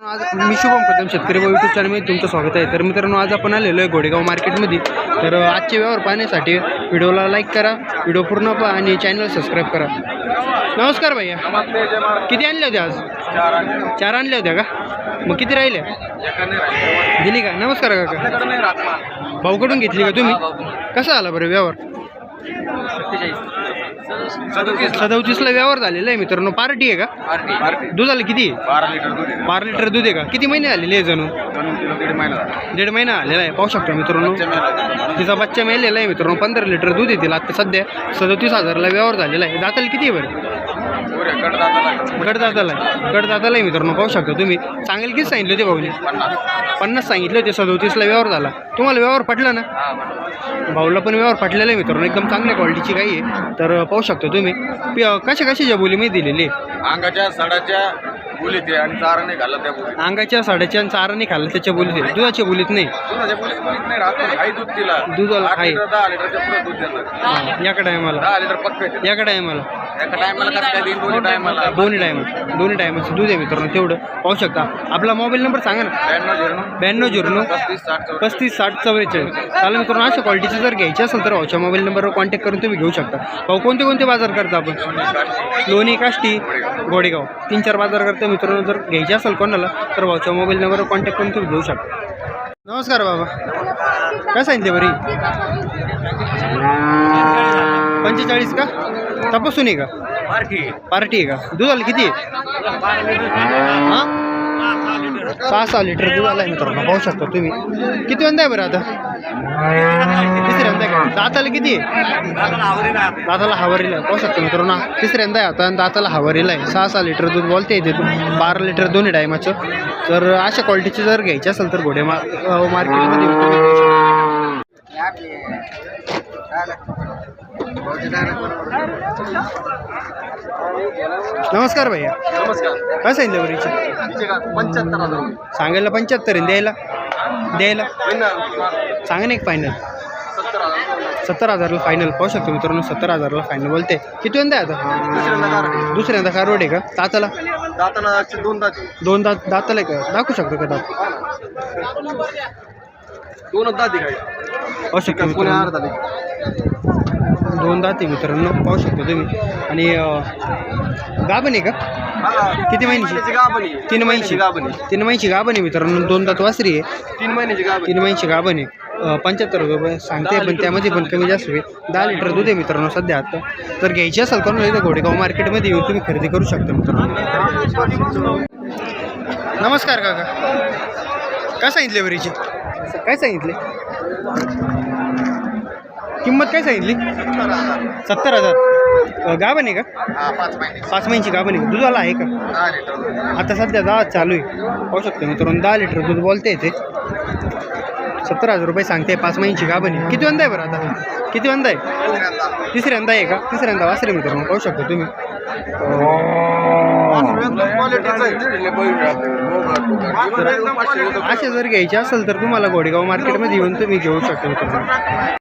आज मी शुभम कदम शेतकरी व यूट्यूब चॅनलमध्ये तुमचं स्वागत आहे. तर मित्रांनो आज आपण आलेलो आहे गोडेगाव मार्केटमध्ये तर आजचे व्यवहार पाहण्यासाठी व्हिडिओला लाईक करा व्हिडिओ पूर्ण पहा आणि चॅनल सबस्क्राईब करा. नमस्कार भैया. किती आणले होते आज? चार आणल्या होत्या का? मग किती राहिल्या दिली का? नमस्कार काका. भाऊकडून घेतली का तुम्ही? कसा आला बरं व्यवहार? सदोतीसला व्यवहार झालेला आहे मित्रांनो. पार्टी आहे का? दुधाला किती? बारा लिटर दूध आहे. बारा लिटर दूध आहे का? किती महिने आलेले आहे जणू? दोन किलो दीड महिना झाला. दीड महिना आलेला आहे. पाहू शकता मित्रांनो. तिचा बच्चा मेलेला आहे मित्रांनो. पंधरा लिटर दूध येतील आता सध्या. सदोतीस हजारला व्यवहार झालेला आहे. दाताला किती आहे बरं? कडदाताला कडदाताला आहे कडदाताला आहे मित्रांनो पाहू शकता तुम्ही. चांगले किती सांगितले होते भाऊने पन्नास. सांगितले होते सदोतीसला व्यवहार झाला. तुम्हाला व्यवहार पटला ना? हा. भाऊला पण व्यवहार पटलेला आहे मित्रांनो. एकदम चांगल्या क्वालिटीची गाई आहे. तर पाहू शकता तुम्ही. कशा कशाच्या बोलीमध्ये दिलेली आहे? अंगाच्या सडाच्या बोलीत आहे आणि चारा नाही घालत त्या बोलीत. अंगाच्या साड्याच्या आणि चारा नाही खाल्ला त्याच्या बोलीत आहे. दुधाच्या बोलीत नाही? दुधाच्या बोलीत बोलीत नाही राहत. दूध तिला. दुधाला आठ हाय. लिटर दहा लिटरच्या पुढे दूध देणार. हा, याकडे आहे मला. दहा लिटर पक्क आहे याकडे आहे मला. दोन्ही टायमाला दोन्ही टायम दोन्ही टायमाचं दूध आहे मित्रांनो तेवढं. पाहू शकता. आपला मोबाईल नंबर सांगा ना. ब्याण्णव झिरो ब्याण्णव झिरो नऊ. पस्तीस साठ चव्वेचाळीस चालेल मित्रांनो अशा क्वालिटीचे जर घ्यायचे असेल तर भाऊच्या मोबाईल नंबरवर कॉन्टॅक्ट करून तुम्ही घेऊ शकता. भाऊ कोणते कोणते बाजार करता आपण? लोणी काष्टी गोडेगाव तीन चार बाजार करता मित्रांनो जर घ्यायचे असेल कोणाला तर भाऊच्या मोबाईल नंबरवर कॉन्टॅक्ट करून तुम्ही घेऊ शकता. नमस्कार बाबा. काय सांगितले बरी? पंचेचाळीस का? तपासून आहे का? पार्टी. आहे का? दुधाला किती? हां? सहा सहा लिटर दूध आला आहे मित्रांनो पाहू शकता तुम्ही. किती वंदा आहे बरं आता? तिसऱ्यांदा आहे का? दाताला किती? आहे दाताला हवारीला आहे. पाहू शकता मित्रांनो तिसऱ्यांदा आहे आता. आणि दाताला हवारीला आहे. सहा सहा लिटर दूध बोलते येते बारा लिटर दोन्ही टायमाचं. तर अशा क्वालिटीचे जर घ्यायचे असेल तर घोडे मा मार्केटमध्ये. नमस्कार भैया. नमस्कार. काय सांगितलं बरीची पंच्याहत्तर हजार रुपये. सांगायला पंच्याहत्तर आहे द्यायला. द्यायला? सांगा ना एक फायनल सत्तर हजार. रुपये. सत्तर हजारला फायनल पाहू शकतो मित्रांनो सत्तर हजारला फायनल बोलते. किती वंदा आहे आता? दुसऱ्यांदा कार दुसऱ्यांदा का रोड आहे का? दाताला? दाताना दोन दात दोन दात दाताला आहे का? दाखवू शकतो का दात? दोनच दाती काय? पाहू शकतो पुणे मित्रांनो. अर्धा. दोन दात आहे मित्रांनो पाहू शकतो तुम्ही. आणि अं, गाभण आहे का? किती महिन्याची? गाभणी तीन महिन्याची. गाभणी तीन महिन्याची गाभण आहे मित्रांनो दोन दात वासरी आहे. तीन महिन्याची गाभणी तीन महिन्याची गाभण आहे. पंच्याहत्तर रुपये सांगते पण त्यामध्ये पण कमी जास्त होईल. दहा लिटर दूध आहे मित्रांनो सध्या आता. तर घ्यायची असेल कोणाला इथं घोडेगाव मार्केटमध्ये येऊन तुम्ही खरेदी करू शकता मित्रांनो. नमस्कार काका. काय सांगितले बरीची काय सांगितले? किंमत काय सांगितली? सत्तर हजार. अं, गाभण आहे का? पाच महिन्याची गाभण आहे दुधाला आहे का? आता सध्या दहा चालू आहे. पाहू शकतो मित्रांनो दहा लिटर दूध बोलते ते सत्तर हजार रुपये सांगते पाच महिन्याची गाभण आहे किती वंदा आहे बरं आता? किती वंदा आहे? तिसऱ्यांदा आहे का? तिसऱ्यांदा वासरे मित्रांनो पाहू शकतो तुम्ही. असे जर घ्यायचे असेल तर तुम्हाला गोडेगाव मार्केटमध्ये येऊन तुम्ही घेऊ शकता.